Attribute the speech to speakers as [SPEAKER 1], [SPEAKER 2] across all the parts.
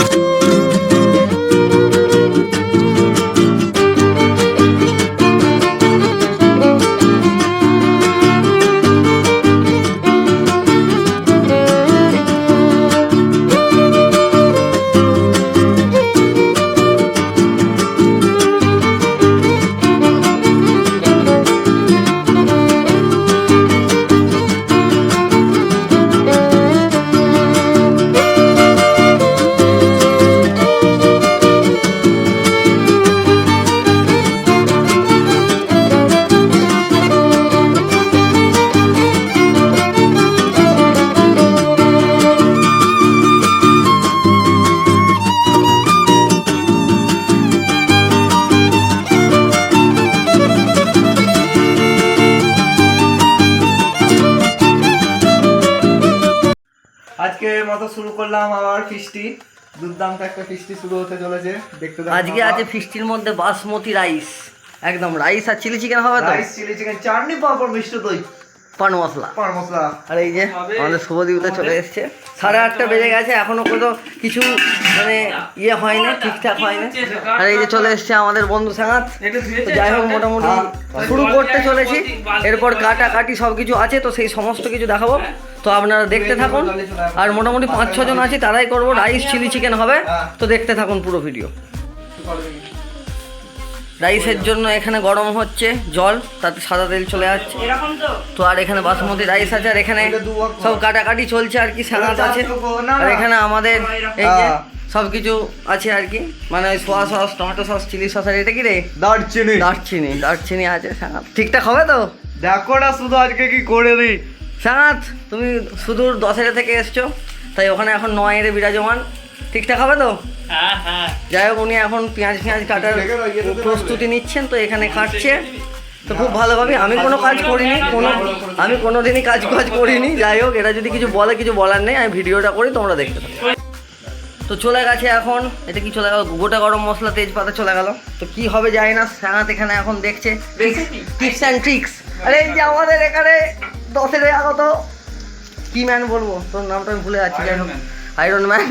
[SPEAKER 1] আজকে মতো শুরু করলাম আবার ফিস্টি। দুর্দান্ত একটা ফিস্টি শুরু হতে চলেছে দেখতে
[SPEAKER 2] আজকে আছে ফিস্টির মধ্যে বাসমতি রাইস। একদম রাইস আর চিলি চিকেন হবে তো?
[SPEAKER 1] রাইস চিলি চিকেন চাটনি পাঁপড় মিষ্টি দই।
[SPEAKER 2] পান মশলা।
[SPEAKER 1] পার মশলা।
[SPEAKER 2] আর এই যে আমাদের শুভদীপটা চলে এসছে। সাড়ে আটটা বেজে গেছে এখনও কোনো কিছু মানে ইয়ে হয়নি ঠিকঠাক হয়নি। আর এই যে চলে এসছে আমাদের বন্ধু সাঙাত। তো যাই হোক মোটামুটি শুরু করতে চলেছি। এরপর কাটা কাটি সব কিছু আছে তো সেই সমস্ত কিছু দেখাবো। তো আপনারা দেখতে থাকুন। আর মোটামুটি পাঁচ ছজন আছে তারাই করব। রাইস চিলি চিকেন হবে তো দেখতে থাকুন পুরো ভিডিও। রাইসের জন্য এখানে গরম হচ্ছে জল তাতে সাদা তেল চলে যাচ্ছে। তো। আর এখানে বাসমতি রাইস আছে আর এখানে সব কাটাকাটি চলছে আর কি সালাদ আছে। আর এখানে আমাদের এই যে সব কিছু আছে আর কি। মানে ওই soya sauce tomato sauce chilli sauce আর এটা কি রে?
[SPEAKER 1] দারচিনি।
[SPEAKER 2] দারচিনি দারচিনি আছে সাঙাত ঠিকঠাক হবে তো?
[SPEAKER 1] দেখো না শুধু আজকে কি করে দিই
[SPEAKER 2] সাঙাত তুমি সুদূর দশেরা থেকে এসছো তাই ওখানে এখন নয় এর বিরাজমান। ঠিকঠাক হবে তো? যাই হোক উনি এখন পেঁয়াজ পেঁয়াজ কাটার প্রস্তুতি নিচ্ছেন তো এখানে কাটছে। তো খুব ভালোভাবে আমি কোনো কাজ করিনি কোনো আমি কোনো দিনই কাজ কাজ করিনি। যাই হোক এটা যদি কিছু বলে কিছু বলার নেই আমি ভিডিওটা করি তোমরা দেখতে থাকো। তো চলে গেছে এখন এটা কি চলে গেল? গোটা গরম মশলা তেজপাতা চলে গেল। তো কি হবে জানি না সাঙাত এখানে এখন দেখছে। Tips and tricks. আরে এই যে আমাদের এখানে দশের আগত কি ম্যান বলব? তোর নামটা আমি ভুলে যাচ্ছি যাই হোক। আয়রন ম্যান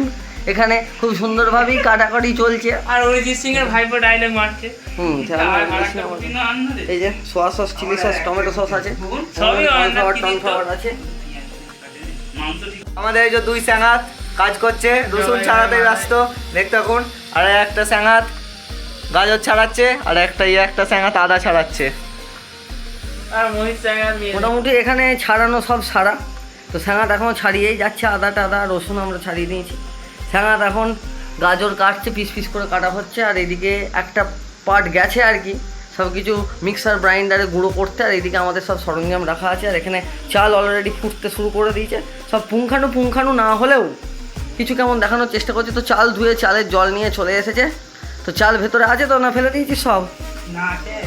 [SPEAKER 2] এখানে খুব সুন্দরভাবেই কাটাকাটি চলছে।
[SPEAKER 3] আর অরিজিৎ সিং এর ভাইপো ডায়লগ মারছে।
[SPEAKER 2] হুম এই যে soya sauce chilli sauce tomato sauce আছে।
[SPEAKER 3] সবই
[SPEAKER 2] আছে।
[SPEAKER 1] আমাদের এই যে দুই স্যাঙাত কাজ করছে রসুন ছাড়াতে ব্যস্ত। দেখতে থাকুন আর একটা স্যাঙাত গাজর ছাড়াচ্ছে আর একটা ইয়ে একটা স্যাঙাত আদা ছাড়াচ্ছে।
[SPEAKER 2] মোটামুটি এখানে ছাড়ানো সব সারা। তো স্যাঙাত এখন ছাড়িয়েই যাচ্ছে আদা টাদা রসুন আমরা ছাড়িয়ে দিয়েছি। স্যাঙাত এখন গাজর কাটছে পিস পিস করে কাটা হচ্ছে আর এদিকে একটা পার্ট গেছে আর কি। সব কিছু মিক্সার গ্রাইন্ডারে গুঁড়ো করতে আর এদিকে আমাদের সব সরঞ্জাম রাখা আছে আর এখানে চাল অলরেডি ফুটতে শুরু করে দিয়েছে। সব পুঙ্খানু পুঙ্খানু না হলেও কিছু কেমন দেখানোর চেষ্টা করছে। তো চাল ধুয়ে চালের জল নিয়ে চলে এসেছে। তো চাল ভেতরে আছে তো না? ফেলে দিয়েছি সব?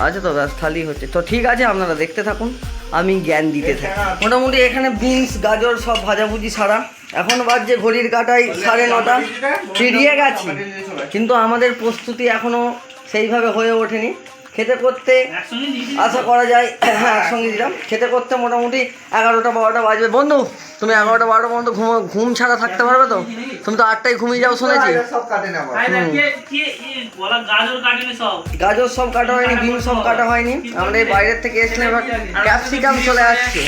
[SPEAKER 3] আছে।
[SPEAKER 2] তো ব্যাস খালি হচ্ছে। তো ঠিক আছে আপনারা দেখতে থাকুন। আমি জ্ঞান দিতে থাকি। মোটামুটি এখানে বিনস, গাজর সব ভাজাভুজি সারা এখন বাজছে ঘড়ির কাটাই সাড়ে নটা। ফিরিয়ে গেছি কিন্তু আমাদের প্রস্তুতি এখনও সেইভাবে হয়ে ওঠেনি। খেতে করতে। আশা করা যায়। একসঙ্গে দিলাম। খেতে করতে মোটামুটি এগারোটা বারোটা বাজবে। বন্ধু তুমি এগারোটা বারোটা পর্যন্ত ঘুম ঘুম ছাড়া থাকতে পারবে তো? তুমি তো আটটায় ঘুমিয়ে যাও শুনেছি।
[SPEAKER 1] সব কাটে নেব
[SPEAKER 3] আরে দেখ, কে- কে- এ, বলা গাজর সব?
[SPEAKER 2] কাটা হয়নি বিন সব কাটা হয়নি। আমরা এই বাইরের থেকে এসেছিলাম এবার ক্যাপসিকাম চলে আসছে।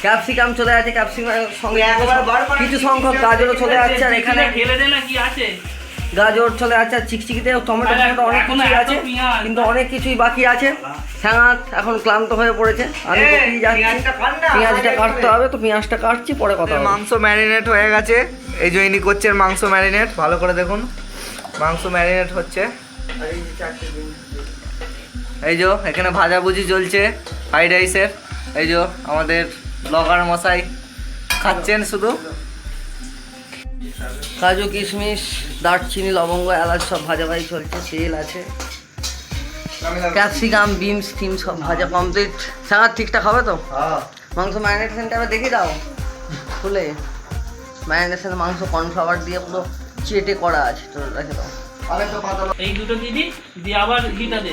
[SPEAKER 2] ক্যাপসিকাম চলে আসছে ক্যাপসিকাম সঙ্গে কিছু সংখ্যক গাজরও চলে আসছে আর এখানে
[SPEAKER 3] আছে?
[SPEAKER 2] গাজর চলে যাচ্ছে আর চিকচিকিতে টমেটো টমেটো অনেক কিছুই আছে কিন্তু অনেক কিছুই বাকি আছে। স্যাঙাত এখন ক্লান্ত হয়ে পড়েছে আমি কোথায় যাচ্ছি।
[SPEAKER 1] পেঁয়াজটা
[SPEAKER 2] কাটতে হবে তো পেঁয়াজটা কাটছি পরে কথা
[SPEAKER 1] মাংস ম্যারিনেট হয়ে গেছে এই যে ইনি করছে মাংস ম্যারিনেট ভালো করে দেখুন মাংস ম্যারিনেট হচ্ছে। এই যে এখানে ভাজাভুজি চলছে ফ্রাইড রাইসের এই যে আমাদের ব্লগার মশাই খাচ্ছেন শুধু।
[SPEAKER 2] কাজু কিশমিশ দারচিনি লবঙ্গ এলাচ সব ভাজা ভাজি চলছে তেল আছে। ক্যাপসিকাম বিমস টিম সব ভাজা কমপ্লিট স্যাঙাত ঠিকঠাক হবে তো?
[SPEAKER 1] হ্যাঁ।
[SPEAKER 2] মাংস ম্যারিনেশনটা আবার দেখে দাও। খুলে। ম্যারিনেশন মাংস কর্নফ্লাওয়ার দিয়ে পুরো চেটে করা আছে তো রেখে দাও।
[SPEAKER 3] এই দুটো দিবি দিয়ে আবার ঘিটা দে।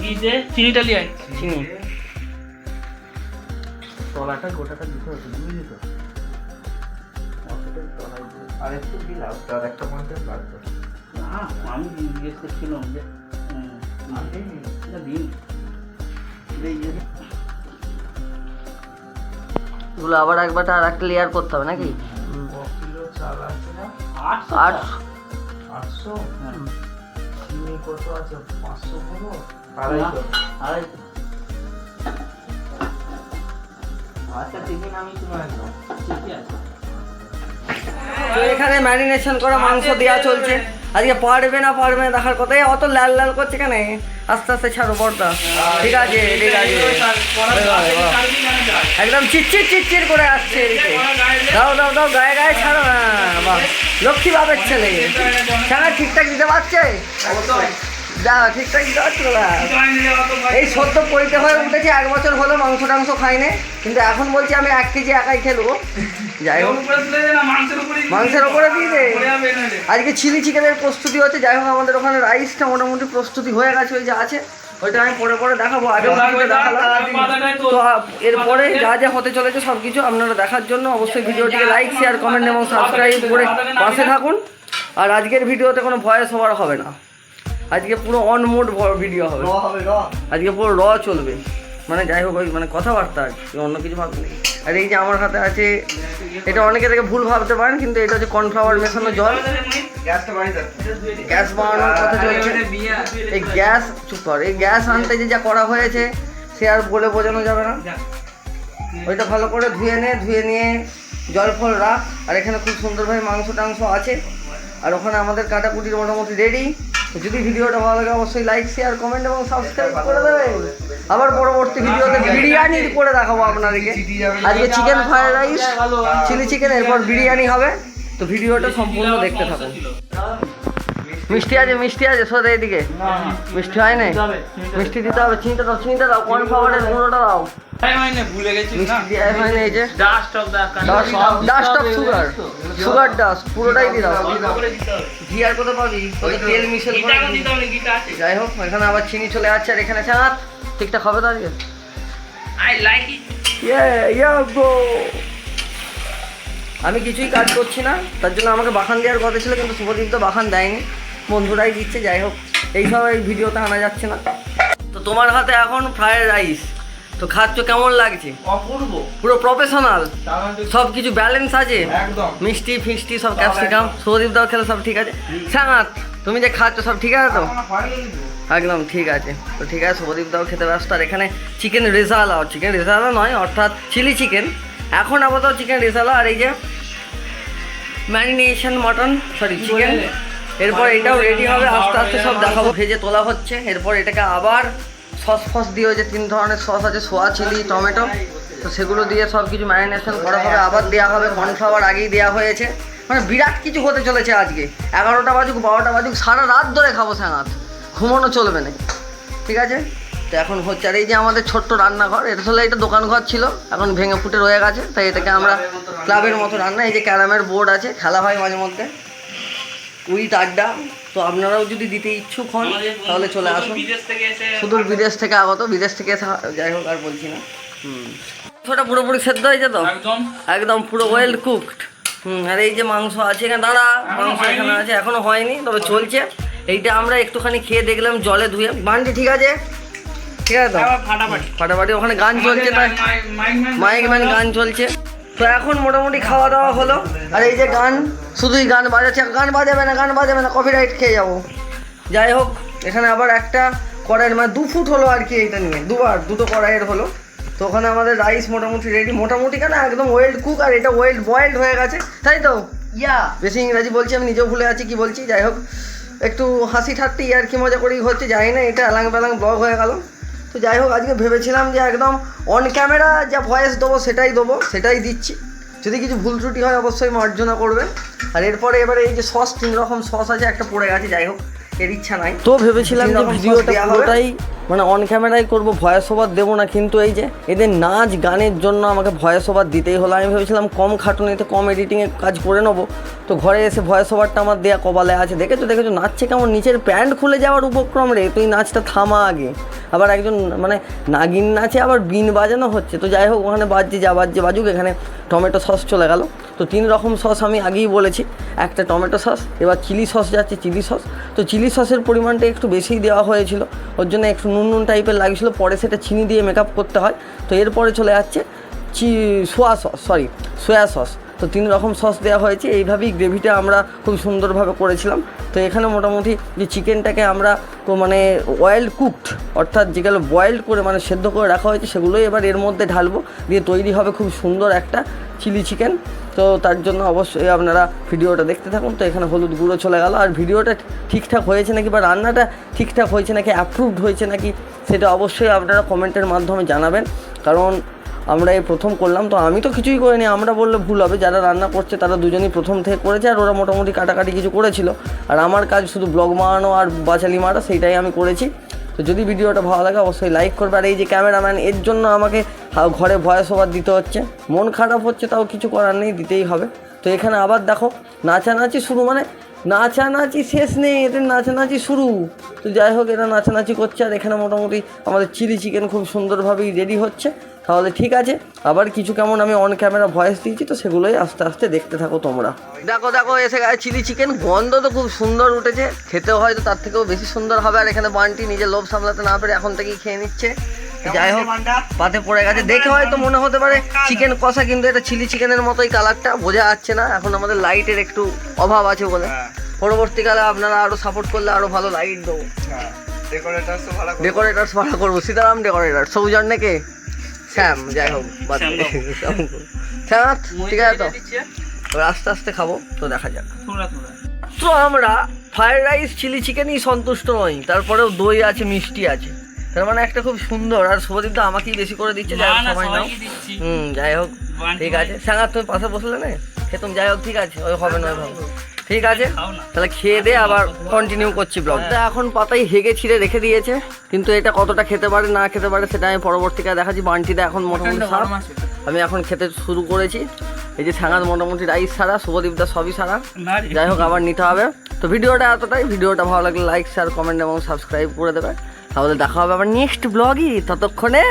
[SPEAKER 3] ঘি দে চিনিটা লিয়ে আয়।
[SPEAKER 2] চিনি।
[SPEAKER 1] তলাটা গোটাটা দিতে হতো বুঝলি তো? আর একটু দিলাম তার একটা পঞ্চাশ লাগবে
[SPEAKER 3] না আমি জিজ্ঞেস করছিলাম যে দিন
[SPEAKER 2] এগুলো আবার একবার আর একটা লেয়ার করতে হবে নাকি?
[SPEAKER 1] কিলো চাল আছে না
[SPEAKER 3] আটশো
[SPEAKER 2] আট
[SPEAKER 1] আটশো
[SPEAKER 3] হ্যাঁ।
[SPEAKER 1] চিনি কত আছে পাঁচশো পুরো আড়াইশো
[SPEAKER 3] আড়াইশো
[SPEAKER 1] আচ্ছা টিফিন আমি শুনে একদম
[SPEAKER 3] ঠিকই আছে।
[SPEAKER 2] তো এখানে ম্যারিনেশন করা মাংস দেওয়া চলছে। আজকে পারবে না পারবে না দেখার কথা। অত লাল লাল করছে কেন? আস্তে আস্তে ছাড়ো পর্দা। ঠিক আছে ঠিক আছে। একদম চিটচিট চিটচিট করে আসছে এদিকে। দাও দাও দাও গায়ে গায়ে ছাড়ো না। বাহ লক্ষ্মী বাবের ছেলে। ছাড়া ঠিকঠাক দিতে পারছে? যা ঠিকঠাক দিতে পারছ না। এই সদ্য পরিতে হয়ে উঠেছে এক বছর হলো মাংস টাংস খাইনি কিন্তু এখন বলছি আমি এক কেজি একাই খেলব। যাই হোক। মাংসের ওপরে দিয়ে দে। আজকে চিলি চিকেনের প্রস্তুতি হচ্ছে যাই হোক আমাদের ওখানে রাইসটা মোটামুটি প্রস্তুতি হয়ে গেছে ওই যে আছে। ওইটা আমি পরে পরে দেখাবো আগে তো এরপরে যা যা হতে চলেছে সব কিছু আপনারা দেখার জন্য অবশ্যই ভিডিওটিকে লাইক শেয়ার কমেন্ট এবং সাবস্ক্রাইব করে পাশে থাকুন। আর আজকের ভিডিওতে কোনো ভয়েস ওভার হবে না। আজকে পুরো অন মোড ভিডিও হবে। আজকে পুরো র চলবে। মানে যাই হোক ওই মানে কথাবার্তা আর কি অন্য কিছু ভাবনি আর এই যে আমার হাতে আছে এটা অনেকে থেকে ভুল ভাবতে পারেন কিন্তু এটা হচ্ছে কর্নফ্লাওয়ার মেশানো জল। গ্যাস বানানোর কথা চলছে। এই গ্যাস চুপ কর এই গ্যাস আনতে যে যা করা হয়েছে সে আর বলে বোঝানো যাবে না। ওইটা ভালো করে ধুয়ে নে ধুয়ে নিয়ে জল ফল রাখ। আর এখানে খুব সুন্দরভাবে মাংস টাংস আছে। আর ওখানে আমাদের কাটাকুটির মোটামুটি রেডি যদি ভিডিওটা ভালো লাগে অবশ্যই লাইক শেয়ার কমেন্ট এবং সাবস্ক্রাইব করে দেবে। আবার পরবর্তী ভিডিওতে বিরিয়ানি করে দেখাবো আপনাদেরকে। আজকে chicken fried rice chilli chicken এরপর বিরিয়ানি হবে। তো ভিডিওটা সম্পূর্ণ দেখতে থাকুন। মিষ্টি আছে মিষ্টি আছে সোজা এদিকে। মিষ্টি হয় না মিষ্টি দিতে হবে, চিনিটা দাও চিনিটা দাও কর্নফ্লাওয়ারের গুঁড়োটা দাও।
[SPEAKER 3] ভুলে গেছি
[SPEAKER 2] মিষ্টি দেওয়া না? এই যে
[SPEAKER 3] dust of the
[SPEAKER 2] dust of sugar sugar dust পুরোটাই দাও ঘি আর কত পাবি তেল মিশেল করে যাই হোক এখানে আবার চিনি চলে যাচ্ছে আর এখানে চাঁদ ঠিকঠাক হবে তো আজকে?
[SPEAKER 3] আই লাইক ইট
[SPEAKER 2] ইয়ে ইয়ে গো আমি কিছুই কাজ করছি না। তার জন্য আমাকে বাখান দেওয়ার কথা ছিল কিন্তু শুভদীপ তো বাখান দেয়নি। বন্ধুরাই দিচ্ছে যাই হোক। এইসব এই ভিডিওতে আনা যাচ্ছে না। তো তোমার হাতে এখন ফ্রায়েড রাইস তো খাচ্ছ কেমন লাগছে?
[SPEAKER 1] অপূর্ব।
[SPEAKER 2] পুরো প্রফেশনাল সব কিছু ব্যালেন্স আছে?
[SPEAKER 1] একদম।
[SPEAKER 2] মিষ্টি ফিষ্টি সব ক্যাপসিকাম সৌদীপ দাও খেলে সব ঠিক আছে। সাঙাত তুমি যে খাচ্ছ সব ঠিক আছে তো। একদম ঠিক আছে। তো ঠিক আছে শুভদীপ দাও খেতে ব্যস্ত। আর এখানে চিকেন রেজালা চিকেন রেজালা নয় অর্থাৎ চিলি চিকেন এখন আপাতত চিকেন রেজালা আর এই যে ম্যারিনেশন মটন সরি চিকেন এরপর এটাও রেডি হবে আস্তে আস্তে সব দেখাবো ভেজে তোলা হচ্ছে। এরপর এটাকে আবার সস ফস দিয়ে ওই যে তিন ধরনের সস আছে, সোয়া চিলি, টমেটো। তো সেগুলো দিয়ে সব কিছু ম্যারিনেশন করা হবে। আবার দেওয়া হবে কর্নফ্লাওয়ার আগেই দেওয়া হয়েছে। মানে বিরাট কিছু হতে চলেছে আজকে। এগারোটা বাজুক, বারোটা বাজুক, সারা রাত ধরে খাব স্যাঙাত ঘুমানো চলবে না। ঠিক আছে? তো এখন হচ্ছে, আর এই যে আমাদের ছোট্ট রান্নাঘর, এটা আসলে এটা দোকান ঘর ছিল। এখন ভেঙে ফুটে রয়ে গেছে। তাই এটাকে আমরা ক্লাবের মতো রান্না। এই যে ক্যারামের বোর্ড আছে, খেলা হয় মাঝে মধ্যে। উইথ আড্ডা। তো আপনারাও যদি দিতে ইচ্ছুক হন তাহলে চলে আসুন। সুদূর বিদেশ থেকে আগত বিদেশ থেকে যাই হোক আর বলছি না। হুম। পুরোপুরি সেদ্ধ হয়েছে তো?
[SPEAKER 3] একদম।
[SPEAKER 2] পুরো ওয়েল কুকড হুম আর এই যে মাংস আছে এখানে দাঁড়া মাংস এখানে আছে এখনও হয়নি তবে চলছে। এইটা আমরা একটুখানি খেয়ে দেখলাম জলে ধুয়ে। বান্টি ঠিক আছে? ঠিক আছে তো?
[SPEAKER 3] ফাটাফাটি।
[SPEAKER 2] ফাটাফাটি ওখানে গান চলছে তাই। মাইক ম্যান গান চলছে। তো এখন মোটামুটি খাওয়া দাওয়া হলো। আর এই যে গান শুধুই গান বাজাচ্ছে গান বাজাবে না গান বাজাবে না কপি রাইট খেয়ে যাব। যাই হোক এখানে আবার একটা কড়াইয়ের মানে দু ফুট হলো আর কি এইটা নিয়ে দুবার দুটো কড়াইয়ের হলো। তো ওখানে আমাদের রাইস মোটামুটি রেডি মোটামুটি কেন একদম ওয়েল্ড কুক আর এটা ওয়েল্ড বয়েল্ড হয়ে গেছে তাই তো? ইয়া বেশি ইংরাজি বলছি আমি নিজেও ভুলে আছি কি বলছি যাই হোক একটু হাসি ঠাট্টি আর কি মজা করেই হচ্ছে যাই না এটা অ্যালাং ব্যালাং ব্লগ হয়ে গেল। তো যাই হোক আজকে ভেবেছিলাম যে একদম অন ক্যামেরা যা ভয়েস দেবো সেটাই দেবো সেটাই দিচ্ছি। যদি কিছু ভুল ত্রুটি হয় অবশ্যই মার্জনা করবেন। আর এরপরে এবারে এই যে সস তিন রকম সস আছে একটা পড়ে গেছে যাই হোক এর ইচ্ছা নাই। তো ভেবেছিলাম যে ভিডিওটা পুরোটাই মানে অন ক্যামেরাই করব ভয়েস ওভার দেবো না কিন্তু এই যে এদের নাচ গানের জন্য আমাকে ভয়েস ওভার দিতেই হলো। আমি ভেবেছিলাম কম খাটুনিতে, কম এডিটিংয়ে কাজ করে নেব। তো ঘরে এসে ভয়েস ওভারটা আমার দেয়া কপালে আছে। দেখেছ দেখেছ, নাচছে কেমন? নিচের প্যান্ট খুলে যাওয়ার উপক্রম রে, তুই নাচটা থামা আগে। আবার একজন মানে নাগিন নাচে আবার বিন বাজানো হচ্ছে। তো যাই হোক, ওখানে বাজছে, যা বাজছে, বাজুক, এখানে টমেটো সস চলে গেল। তো তিন রকম সস আমি আগেই বলেছি। একটা টমেটো সস, এবার চিলি সস যাচ্ছে, চিলি সস। তো চিলি সসের পরিমাণটা একটু বেশিই দেওয়া হয়েছিল। ওর জন্য একটু নুন নুন টাইপের লাগছিল পরে সেটা চিনি দিয়ে মেকআপ করতে হয়। তো এরপরে চলে যাচ্ছে চি soya sauce sorry soya sauce তো তিন রকম সস দেওয়া হয়েছে। এইভাবেই গ্রেভিটা আমরা খুব সুন্দরভাবে করেছিলাম। তো এখানে মোটামুটি যে চিকেনটাকে আমরা মানে অয়েল কুকড অর্থাৎ যেগুলো বয়েলড করে মানে সেদ্ধ করে রাখা হয়েছে, সেগুলোই এবার এর মধ্যে ঢালবো। দিয়ে তৈরি হবে খুব সুন্দর একটা চিলি চিকেন তো তার জন্য অবশ্যই আপনারা ভিডিওটা দেখতে থাকুন। তো এখানে হলুদ গুঁড়ো চলে গেল। আর ভিডিওটা ঠিকঠাক হয়েছে নাকি বা রান্নাটা ঠিকঠাক হয়েছে নাকি অ্যাপ্রুভড হয়েছে নাকি, সেটা অবশ্যই আপনারা কমেন্টের মাধ্যমে জানাবেন। কারণ আমরা এই প্রথম করলাম, তো আমি তো কিছুই করিনি। আমরা বললে ভুল হবে, যারা রান্না করছে তারা দুজনই প্রথম থেকে করেছে, আর ওরা মোটামুটি কাটাকাটি কিছু করেছিল। আর আমার কাজ শুধু ব্লগ মারানো আর বাচালি মারা, সেইটাই আমি করেছি। তো যদি ভিডিওটা ভালো লাগে, অবশ্যই লাইক করবে। আর এই যে ক্যামেরাম্যান এর জন্য আমাকে ঘরে ভয়েস ওভার দিতে হচ্ছে। মন খারাপ হচ্ছে, তাও কিছু করার নেই, দিতেই হবে। তো এখানে আবার দেখো, নাচানাচি শুরু মানে নাচানাচি শেষ নেই, এদের নাচানাচি শুরু। তো যাই হোক, এরা নাচানাচি করছে, আর এখানে মোটামুটি আমাদের চিলি চিকেন খুব সুন্দরভাবেই রেডি হচ্ছে। তাহলে ঠিক আছে আবার কিছু কেমন আমি অন ক্যামেরা ভয়েস দিয়েছি তো সেগুলোই আস্তে আস্তে দেখতে থাকো তোমরা। দেখো দেখো এসে গেছে চিলি চিকেন গন্ধ তো খুব সুন্দর উঠেছে খেতেও হয়তো তার থেকেও বেশি সুন্দর হবে আর এখানে বান্টি নিজের লোভ সামলাতে না পেরে এখন থেকেই খেয়ে নিচ্ছে। যাই হোক পাতে পড়ে গেছে দেখে হয়তো মনে হতে পারে চিকেন কষা কিন্তু এটা চিলি চিকেনের মতোই কালারটা বোঝা যাচ্ছে না এখন আমাদের লাইটের একটু অভাব আছে বলে। পরবর্তীকালে আপনারা আরও সাপোর্ট করলে আরও ভালো লাইট দেবো। ডেকোরেটার্স ভাড়া করব। সীতারাম ডেকোরেটার সৌজন্যে কে? শ্যাম যাই হোক
[SPEAKER 3] শ্যাম
[SPEAKER 2] ঠিক আছে তো? এবার আস্তে আস্তে খাব তো দেখা যাক। তো আমরা ফ্রাইড রাইস চিলি চিকেনই সন্তুষ্ট নই তারপরেও দই আছে মিষ্টি আছে। তার মানে একটা খুব সুন্দর আর শুভদীপ তো আমাকেই বেশি করে দিচ্ছে যাই হোক
[SPEAKER 3] না
[SPEAKER 2] নাও। হুম যাই হোক ঠিক আছে। সাঙ্গার তুমি পাশে বসলে না? খেতুম যাই হোক ঠিক আছে ওই হবে না ওই হবে ঠিক আছে? তাহলে খেয়ে দিয়ে আবার কন্টিনিউ করছি ব্লগটা এখন পাতাই হেগে ছিঁড়ে রেখে দিয়েছে কিন্তু এটা কতটা খেতে পারে না খেতে পারে সেটা আমি পরবর্তীকালে দেখাচ্ছি। বান্টিটা এখন মোটামুটি সার। আমি এখন খেতে শুরু করেছি। এই যে সাঙ্গার মোটামুটি রাইস সারা শুভদীপদা সবই সারা যাই হোক আবার নিতে হবে। তো ভিডিওটা এতটাই। ভিডিওটা ভালো লাগলে লাইক শেয়ার কমেন্ট এবং সাবস্ক্রাইব করে দেবে। তাহলে দেখা হবে আবার নেক্সট ব্লগই ততক্ষণে